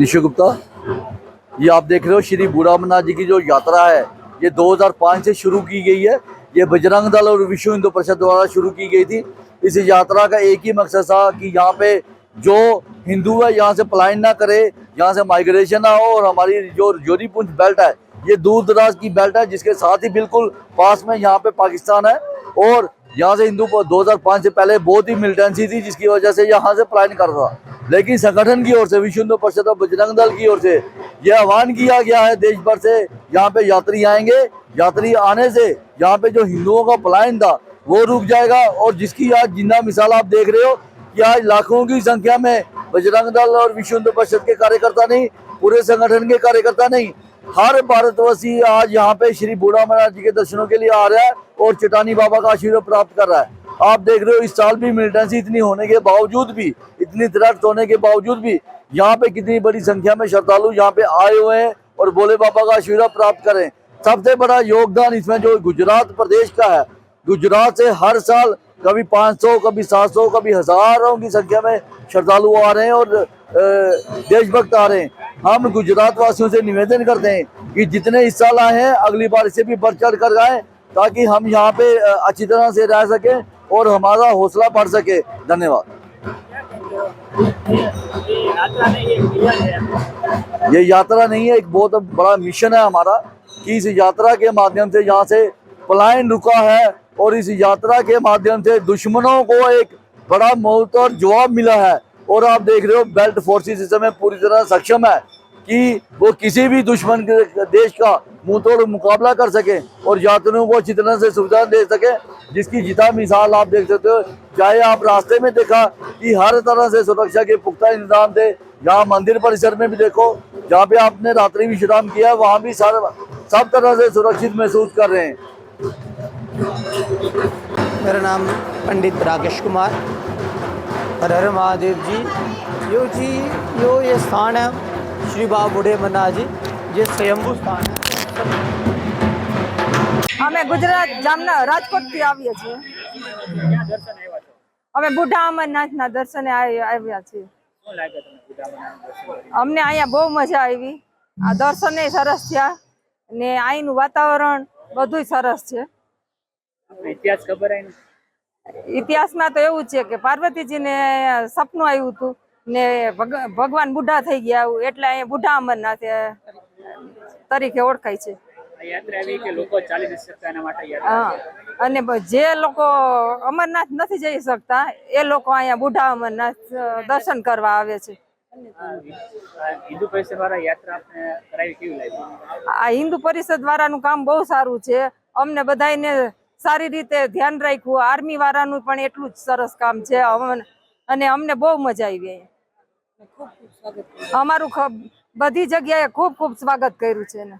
निशु गुप्ता, ये आप देख रहे हो श्री बूढ़ा अमरनाथ जी की जो यात्रा है, ये 2005 से शुरू की गई है। ये बजरंग दल और विश्व हिंदू परिषद द्वारा शुरू की गई थी। इस यात्रा का एक ही मकसद था कि यहाँ पे जो हिंदू है, यहाँ से पलायन ना करे, यहाँ से माइग्रेशन ना हो और हमारी जो जोरी पुंछ बेल्ट है, ये दूर दराज की बेल्ट है, जिसके साथ ही बिल्कुल पास में यहाँ पे पाकिस्तान है। और यहाँ से हिंदू 2005 से पहले बहुत ही मिलिटेंसी थी, जिसकी वजह से यहाँ से पलायन कर रहा। लेकिन संगठन की ओर से विश्व हिंदू परिषद और बजरंग दल की ओर से यह आह्वान किया गया है देश भर से, यहाँ पे यात्री आएँगे। यात्री आने से यहाँ पे जो हिंदुओं का पलायन था, वो रुक जाएगा। और जिसकी आज ज़िंदा मिसाल आप देख रहे हो कि आज लाखों की संख्या में बजरंग दल और विश्व हिंदू परिषद के कार्यकर्ता नहीं, पूरे संगठन के कार्यकर्ता नहीं हर भारतवासी आज यहाँ पे श्री बूढ़ा महाराज जी के दर्शनों के लिए आ रहा है और चटानी बाबा का आशीर्वाद प्राप्त कर रहा है। आप देख रहे हो, इस साल भी मिलिटेंसी इतनी होने के बावजूद भी, इतनी थ्रेट होने के बावजूद भी, यहाँ पे कितनी बड़ी संख्या में श्रद्धालु यहाँ पे आए हुए हैं और भोले बाबा का आशीर्वाद प्राप्त करें। सबसे बड़ा योगदान इसमें जो गुजरात प्रदेश का है, गुजरात से हर साल कभी 500 कभी 700 कभी हज़ारों की संख्या में श्रद्धालु आ रहे हैं और देशभक्त आ रहे हैं। हम गुजरात वासियों से निवेदन करते हैं कि जितने इस साल आए हैं, अगली बार इसे भी बढ़ चढ़ कर आए ताकि हम यहाँ पे अच्छी तरह से रह सके और हमारा हौसला बढ़ सके। धन्यवाद। ये यात्रा नहीं है, एक बहुत बड़ा मिशन है हमारा, कि इस यात्रा के माध्यम से यहाँ से पलायन रुका है और इस यात्रा के माध्यम से दुश्मनों को एक बड़ा और जवाब मिला है। और आप देख रहे हो बेल्ट फोर्सेस इस समय पूरी तरह सक्षम है कि वो किसी भी दुश्मन देश का मुँह तोड़ मुकाबला कर सके और यात्रियों को अच्छी तरह से सुविधा दे सके, जिसकी जिता मिसाल आप देख सकते हो। चाहे आप रास्ते में देखा कि हर तरह से सुरक्षा के पुख्ता इंतज़ाम थे यहाँ मंदिर परिसर में भी देखो, जहाँ पे आपने रात्रि भी विश्राम किया वहाँ भी सारा सब तरह से सुरक्षित महसूस कर रहे हैं। मेरा नाम पंडित राकेश कुमार। हर हर महादेव जी यो जी यो ये स्थान है श्री बाबा बूढ़े मन्ना जी ये स्वयंभू स्थान है અમે ગુજરાત જામનગર રાજકોટથી આવીએ છીએ અમે બુઢા અમરનાથના દર્શને આવી- આવ્યા છીએ અમને અહીંયા બહુ મજા આવી આ દર્શને સરસ થયા ને અહીંનું વાતાવરણ બધુંય સરસ છે ઇતિહાસ ખબર હે ને? ઇતિહાસમાં તો એવું છે કે પાર્વતીજીને સપનું આવ્યું હતું ને ભગ- ભગવાન બુઢા થઈ ગયા એટલે અહીંયા બુઢા અમરનાથ તરીકે ઓળખાય છે. અને જે લોકો અમરનાથ નથી જઈ શકતા એ લોકો અહીંયા બુઢા અમરનાથ દર્શન કરવા આવે છે. આ હિન્દુ પરિષદ દ્વારા યાત્રા કરાવી કેવી લાગી? આ હિન્દુ પરિષદ વાળાનું કામ બહુ સારું છે. અમને બધાયને સારી રીતે ધ્યાન રાખ્યું. આર્મી વાળાનું પણ એટલું જ સરસ કામ છે. અને અમને બહુ મજા આવી અહીંયા. અમારું બધી જગ્યાએ ખૂબ ખૂબ સ્વાગત કર્યું છે ને